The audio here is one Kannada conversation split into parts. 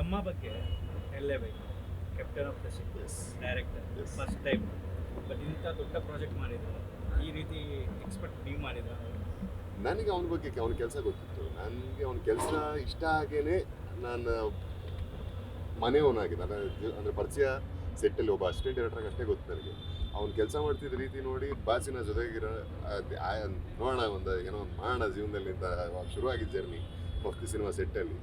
ತಮ್ಮ ಬಗ್ಗೆ ಹೇಳಲೇಬೇಕು. Captain of the ship director first time but ಇಂಥ ದೊಡ್ಡ ಪ್ರಾಜೆಕ್ಟ್ ಮಾಡಿದ್ರು. ಈ ರೀತಿ ಎಕ್ಸ್ಪೆಕ್ಟ್ ನೀವು ಮಾಡಿದ್ರು? ನನಗೆ ಅವನ ಬಗ್ಗೆ ಅವನ ಕೆಲಸ ಗೊತ್ತಿತ್ತು. ನನಗೆ ಅವನ ಕೆಲಸ ಇಷ್ಟ ಆಗೇನೆ ನಾನು ಮನೆಯವನಾಗಿದೆ ನನ್ನ ಅಂದರೆ ಪರಿಚಯ ಸೆಟ್ಟಲ್ಲಿ ಒಬ್ಬ ಅಸಿಸ್ಟೆಂಟ್ ಡೈರೆಕ್ಟರ್ಗೆ ಅಷ್ಟೇ ಗೊತ್ತು ನನಗೆ. ಅವ್ನು ಕೆಲಸ ಮಾಡ್ತಿದ್ದ ರೀತಿ ನೋಡಿ ಬಾಸಿನ ಜೊತೆಗಿರೋ ನೋಡೋಣ ಒಂದು ಏನೋ ಒಂದು ಮಾಡೋಣ ಜೀವನದಲ್ಲಿ ಅಂತ ಶುರುವಾಗಿದ್ದ ಜರ್ನಿ ಮಫ್ತಿ ಸಿನಿಮಾ ಸೆಟ್ಟಲ್ಲಿ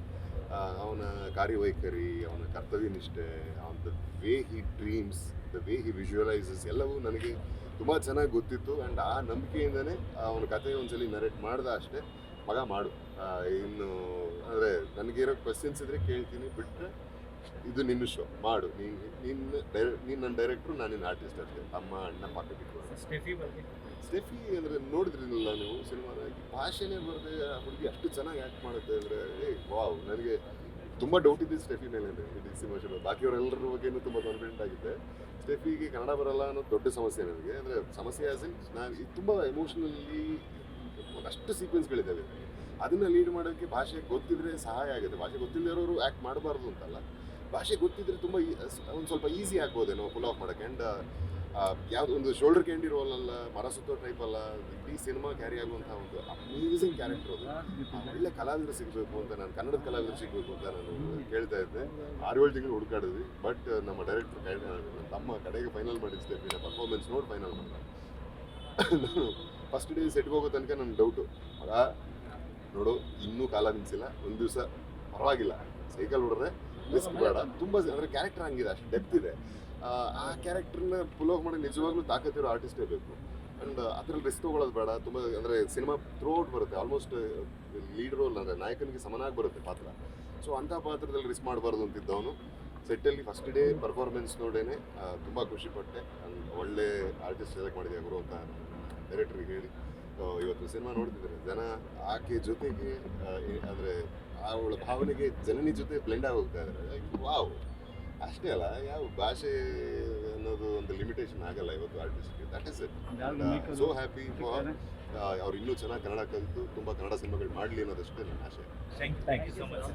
ಅವನ ಕಾರ್ಯವೈಖರಿ, ಅವನ ಕರ್ತವ್ಯ ನಿಷ್ಠೆ ಅವನ the way he dreams the way he visualises ಎಲ್ಲವೂ ನನಗೆ ತುಂಬ ಚೆನ್ನಾಗಿ ಗೊತ್ತಿತ್ತು. ಆ್ಯಂಡ್ ಆ ನಂಬಿಕೆಯಿಂದನೇ ಅವನ ಕತೆ ಒಂದ್ಸಲಿ ನರೇಟ್ ಮಾಡ್ದ ಅಷ್ಟೇ. ಮಗ ಮಾಡು. ಇನ್ನು ಅಂದರೆ ನನಗಿರೋ ಕ್ವಶನ್ಸ್ ಇದ್ರೆ ಕೇಳ್ತೀನಿ. ಬಿಟ್ಟರೆ ಇದು ನಿನ್ನ ಶೋ ಮಾಡು. ನೀನು ನಿನ್ನ ಡೈರೆ ನೀನು ನನ್ನ ಡೈರೆಕ್ಟ್ರು ನಾನು ನಿನ್ನ ಆರ್ಟಿಸ್ಟ್ ಅಷ್ಟೇ. ಅಮ್ಮ ಅಣ್ಣ ಪಕ್ಕ ಬಿಟ್ಟು ಸ್ಟೆಫಿ ಬಗ್ಗೆ ಸ್ಟೆಫಿ ಅಂದರೆ ನೋಡಿದ್ರಿಲ್ಲ ನೀವು ಸಿನಿಮಾದ ಭಾಷೆನೇ ಬರದೆ ಆ ಹುಡುಗಿ ಅಷ್ಟು ಚೆನ್ನಾಗಿ ಆ್ಯಕ್ಟ್ ಮಾಡುತ್ತೆ ಅಂದರೆ ಏ ವಾವ್ ನನಗೆ ತುಂಬ ಡೌಟ್ ಇದೆ ಸ್ಟೆಫಿ ಮೇಲೆ ಇಡೀ ಸಿನಿಮಾ ಶೋ ಬಾಕಿಯವರೆಲ್ಲರ ಬಗ್ಗೆನೂ ತುಂಬ ಕಾನ್ಫಿಡೆಂಟ್ ಆಗಿದೆ. ಸ್ಟೆಫಿಗೆ ಕನ್ನಡ ಬರಲ್ಲ ಅನ್ನೋದು ದೊಡ್ಡ ಸಮಸ್ಯೆ ನನಗೆ. ಅಂದರೆ ಸಮಸ್ಯೆ ಆಸ್ ಇನ್ ನಾನು ತುಂಬ ಎಮೋಷ್ನಲಿ ಅಷ್ಟು ಸೀಕ್ವೆನ್ಸ್ಗಳಿದ್ದಾವೆ ಅದನ್ನ ಲೀಡ್ ಮಾಡೋಕ್ಕೆ ಭಾಷೆ ಗೊತ್ತಿದ್ರೆ ಸಹಾಯ ಆಗುತ್ತೆ. ಭಾಷೆ ಗೊತ್ತಿಲ್ಲದವರು ಆ್ಯಕ್ಟ್ ಮಾಡಬಾರ್ದು ಅಂತಲ್ಲ. ಭಾಷೆ ಗೊತ್ತಿದ್ರೆ ತುಂಬ ಒಂದು ಸ್ವಲ್ಪ ಈಸಿ ಆಗ್ಬೋದೇನೋ ಆಫ್ ಮಾಡೋಕ್ಕೆ. ಆ್ಯಂಡ್ ಯಾವ್ದು ಒಂದು ಶೋಲ್ಡರ್ ಕ್ಯಾಂಡಿ ರೋಲ್ ಅಲ್ಲ, ಮರ ಸುತ್ತೋ ಟೈಪ್ ಅಲ್ಲ, ಇಡೀ ಸಿನಿಮಾ ಕ್ಯಾರಿ ಆಗುವಂತಹ ಒಂದು ಅಮೇಸಿಂಗ್ ಕ್ಯಾರೆಕ್ಟರ್ ಅದು. ಒಳ್ಳೆ ಕಲಾವಿದರು ಸಿಗಬೇಕು ಅಂತ ನಾನು, ಕನ್ನಡದ ಕಲಾವಿದರು ಸಿಗಬೇಕು ಅಂತ ನಾನು ಕೇಳ್ತಾ ಇದ್ದೆ. ಆರು ಏಳು ತಿಂಗಳು ಹುಡುಕಾಡಿದ್ವಿ. ಬಟ್ ನಮ್ಮ ಡೈರೆಕ್ಟರ್ ತಮ್ಮ ಕಡೆಗೆ ಫೈನಲ್ ಮಾಡಿದ ಪರ್ಫಾರ್ಮೆನ್ಸ್ ನೋಡಿ ಫೈನಲ್ ನಾನು ಫಸ್ಟ್ ಡೇ ಸೆಟ್ಗೆ ಹೋಗೋ ತನಕ ನನ್ನ ಡೌಟು ಮಗ, ನೋಡು, ಇನ್ನೂ ಕಾಲ ನಿಲ್ಸಿಲ್ಲ. ಒಂದು ದಿವಸ ಪರವಾಗಿಲ್ಲ. ಸೈಕಲ್ ಹೊಡ್ರೆ ರಿಸ್ಕ್ ಬೇಡ. ತುಂಬ ಅಂದರೆ ಕ್ಯಾರೆಕ್ಟರ್ ಹಂಗಿದೆ ಅಷ್ಟು ಡೆಪ್ತ್ ಇದೆ. ಆ, ಕ್ಯಾರೆಕ್ಟರ್ನ ಪುಲ್ ಆಫ್ ಮಾಡಿ ನಿಜವಾಗ್ಲೂ ತಾಕತ್ತಿರೋ ಆರ್ಟಿಸ್ಟೇ ಬೇಕು. ಅಂಡ್ ಅದ್ರಲ್ಲಿ ರಿಸ್ಕ್ ತೊಗೊಳ್ಳೋದು ಬೇಡ. ತುಂಬ ಅಂದರೆ ಸಿನಿಮಾ ಥ್ರೂ ಔಟ್ ಬರುತ್ತೆ ಆಲ್ಮೋಸ್ಟ್ ಲೀಡ್ ರೋಲ್ ಅಂದರೆ ನಾಯಕನಿಗೆ ಸಮನಾಗಿ ಬರುತ್ತೆ ಪಾತ್ರ. ಸೊ ಅಂಥ ಪಾತ್ರದಲ್ಲಿ ರಿಸ್ಕ್ ಮಾಡಬಾರ್ದು ಅಂತಿದ್ದವನು. ಸೆಟ್ಟಲ್ಲಿ ಫಸ್ಟ್ ಡೇ ಪರ್ಫಾರ್ಮೆನ್ಸ್ ನೋಡೇನೆ ತುಂಬ ಖುಷಿಪಟ್ಟೆ ಆ್ಯಂಡ್ ಒಳ್ಳೆ ಆರ್ಟಿಸ್ಟ್ ಸೆಲೆಕ್ಟ್ ಮಾಡಿದೆ ಗುರು ಅಂತ ಡೈರೆಕ್ಟ್ರಿಗೆ ಹೇಳಿ. ಇವತ್ತು ಸಿನಿಮಾ ನೋಡ್ತಿದ್ದಾರೆ. ಜನ ಆಕೆ ಜೊತೆಗೆ ಅಂದ್ರೆ ಅವಳ ಭಾವನೆಗೆ ಜನನಿ ಜೊತೆ ಬ್ಲೆಂಡ್ ಆಗಿ ಹೋಗ್ತಾ ಇದ್ದಾರೆ ವಾವ್. ಅಷ್ಟೇ ಅಲ್ಲ ಯಾವ ಭಾಷೆ ಅನ್ನೋದು ಒಂದು ಲಿಮಿಟೇಷನ್ ಆಗಲ್ಲ ಇವತ್ತು ಆರ್ಟಿಸ್ಟ್ಗೆ that is it so happy ಅವ್ರು ಇನ್ನೂ ಚೆನ್ನಾಗಿ ಕನ್ನಡ ಕಲಿತು ತುಂಬ ಕನ್ನಡ ಸಿನಿಮಾಗಳು ಮಾಡಲಿ ಅನ್ನೋದಷ್ಟೇ ನನ್ನ ಆಶೆ thank you thank you so much